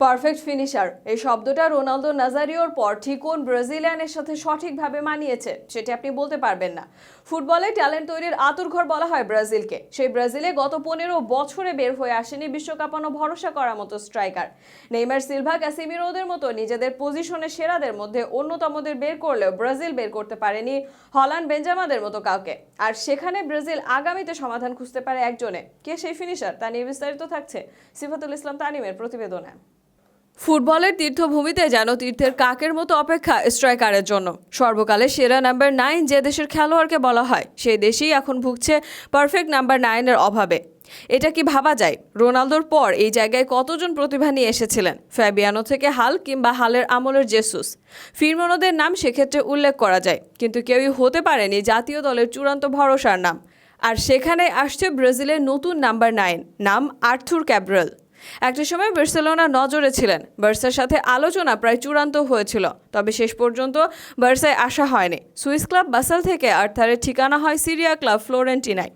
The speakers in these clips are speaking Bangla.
Perfect finisher. এই শব্দটা রোনালদো নাজারিওর পর ঠিক কোন ব্রাজিলিয়ানের সাথে সঠিকভাবে মানিয়েছে, সেটি আপনি বলতে পারবেন না। ফুটবলে ট্যালেন্ট তৈরির আতুরঘর বলা হয় ব্রাজিলকে। সেই ব্রাজিলে গত পনেরো বছরে বের হয়ে আসেনি বিশ্বকাপানো ভরসা করার মতো স্ট্রাইকার। নেইমার সিলভা, ক্যাসিমিরোদের মতো নিজেদের পজিশনে সেরাদের মধ্যে অন্যতমদের বের করলেও ব্রাজিল বের করতে পারেনি হল্যান্ড বেঞ্জামাদের মতো কাউকে। আর সেখানে ব্রাজিল আগামীতে সমাধান খুঁজতে পারে একজনে। কে সেই ফিনিশার তা নিয়ে বিস্তারিত থাকছে সিফাতুল ইসলাম তানিমের প্রতিবেদনে। ফুটবলের তীর্থভূমিতে যেন তীর্থের কাকের মতো অপেক্ষা স্ট্রাইকারের জন্য। সর্বকালের সেরা নাম্বার নাইন যে দেশের খেলোয়াড়কে বলা হয়, সেই দেশেই এখন ভুগছে পারফেক্ট নাম্বার নাইনের অভাবে। এটা কি ভাবা যায়? রোনালদোর পর এই জায়গায় কতজন প্রতিভা নিয়ে এসেছিলেন? ফ্যাবিয়ানো থেকে হাল কিংবা হালের আমলের জেসুস। ফিরমনোদের নাম সেক্ষেত্রে উল্লেখ করা যায়, কিন্তু কেউই হতে পারেনি জাতীয় দলের চূড়ান্ত ভরসার নাম। আর সেখানে আসছে ব্রাজিলের নতুন নাম্বার নাইন, নাম আর্থুর ক্যাব্রেল। একটা সময় বার্সেলোনা নজরে ছিলেন। বার্সার সাথে আলোচনা প্রায় চূড়ান্ত হয়েছিল, তবে শেষ পর্যন্ত বার্সায় আসা হয়নি। সুইস ক্লাব বাসাল থেকে আর্থারের ঠিকানা হয় সিরিয়া ক্লাব ফ্লোরেন্টিনায়।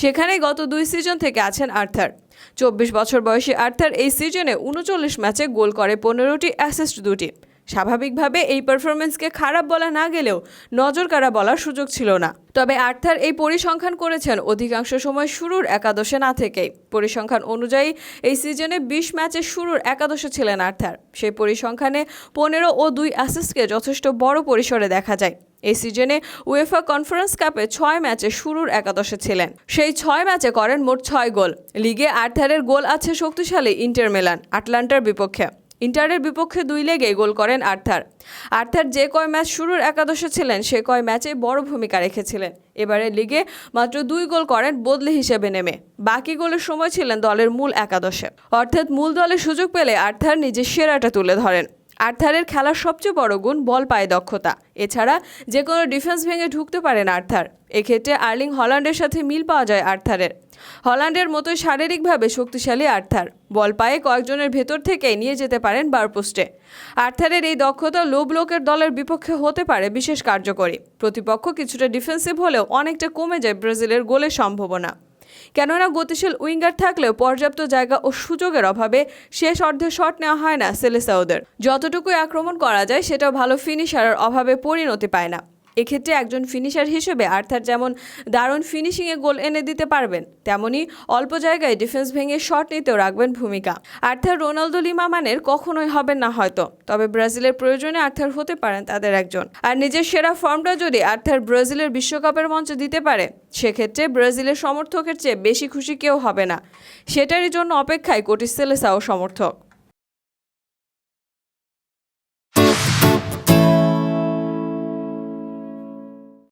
সেখানে গত দুই সিজন থেকে আছেন আর্থার। চব্বিশ বছর বয়সী আর্থার এই সিজনে উনচল্লিশ ম্যাচে গোল করে পনেরোটি অ্যাসিস্ট দুটি। স্বাভাবিকভাবে এই পারফরমেন্সকে খারাপ বলা না গেলেও নজর কাড়া বলার সুযোগ ছিল না। তবে আর্থার এই পরিসংখ্যান করেছেন অধিকাংশ সময় শুরুর একাদশে না থেকেই। পরিসংখ্যান অনুযায়ী এই সিজনে বিশ ম্যাচে শুরুর একাদশে ছিলেন আর্থার। সেই পরিসংখ্যানে পনেরো ও দুই অ্যাসিস্টকে যথেষ্ট বড় পরিসরে দেখা যায়। এই সিজনে উয়েফা কনফারেন্স কাপে ছয় ম্যাচে শুরুর একাদশে ছিলেন। সেই ছয় ম্যাচে করেন মোট ছয় গোল। লিগে আর্থারের গোল আছে শক্তিশালী ইন্টারমেলান আটলান্টার বিপক্ষে। ইন্টারের বিপক্ষে দুই লেগে গোল করেন আর্থার। আর্থার যে কয় ম্যাচ শুরুর একাদশে ছিলেন, সে কয় ম্যাচে বড় ভূমিকা রেখেছিলেন। এবারে লিগে মাত্র দুই গোল করেন বদলি হিসেবে নেমে। বাকি গোলের সময় ছিলেন দলের মূল একাদশে। অর্থাৎ মূল দলের সুযোগ পেলে আর্থার নিজের সেরাটা তুলে ধরেন। আর্থারের খেলার সবচেয়ে বড় গুণ বল পায়ে দক্ষতা। এছাড়া যে কোনো ডিফেন্স ভেঙে ঢুকতে পারেন আর্থার। এক্ষেত্রে আর্লিং হল্যান্ডের সাথে মিল পাওয়া যায় আর্থারের। হল্যান্ডের মতোই শারীরিকভাবে শক্তিশালী আর্থার। বল পায়ে কয়েকজনের ভেতর থেকে নিয়ে যেতে পারেন বারপোস্টে আর্থারের এই দক্ষতা লো ব্লকের দলের বিপক্ষে হতে পারে বিশেষ কার্যকরী। প্রতিপক্ষ কিছুটা ডিফেন্সিভ হলেও অনেকটা কমে যায় ব্রাজিলের গোলের সম্ভাবনা। কেননা গতিশীল উইঙ্গার থাকলেও পর্যাপ্ত জায়গা ও সুযোগের অভাবে শেষ অর্ধে শট নেওয়া হয় না সেলেসাউদের যতটুকুই আক্রমণ করা যায় সেটা ভালো ফিনিশারের অভাবে পরিণতি পায় না। এক্ষেত্রে একজন ফিনিশার হিসেবে আর্থার যেমন দারুণ ফিনিশিংয়ে গোল এনে দিতে পারবেন, তেমনি অল্প জায়গায় ডিফেন্স ভেঙে শট নিতেও রাখবেন ভূমিকা। আর্থার রোনালদো লিমা মানের কখনোই হবেন না হয়তো, তবে ব্রাজিলের প্রয়োজনে আর্থার হতে পারেন তাদের একজন। আর নিজের সেরা ফর্মটা যদি আর্থার ব্রাজিলের বিশ্বকাপের মঞ্চে দিতে পারে, সেক্ষেত্রে ব্রাজিলের সমর্থকের চেয়ে বেশি খুশি কেউ হবে না। সেটারই জন্য অপেক্ষায় কোটি সেলেসাও সমর্থক।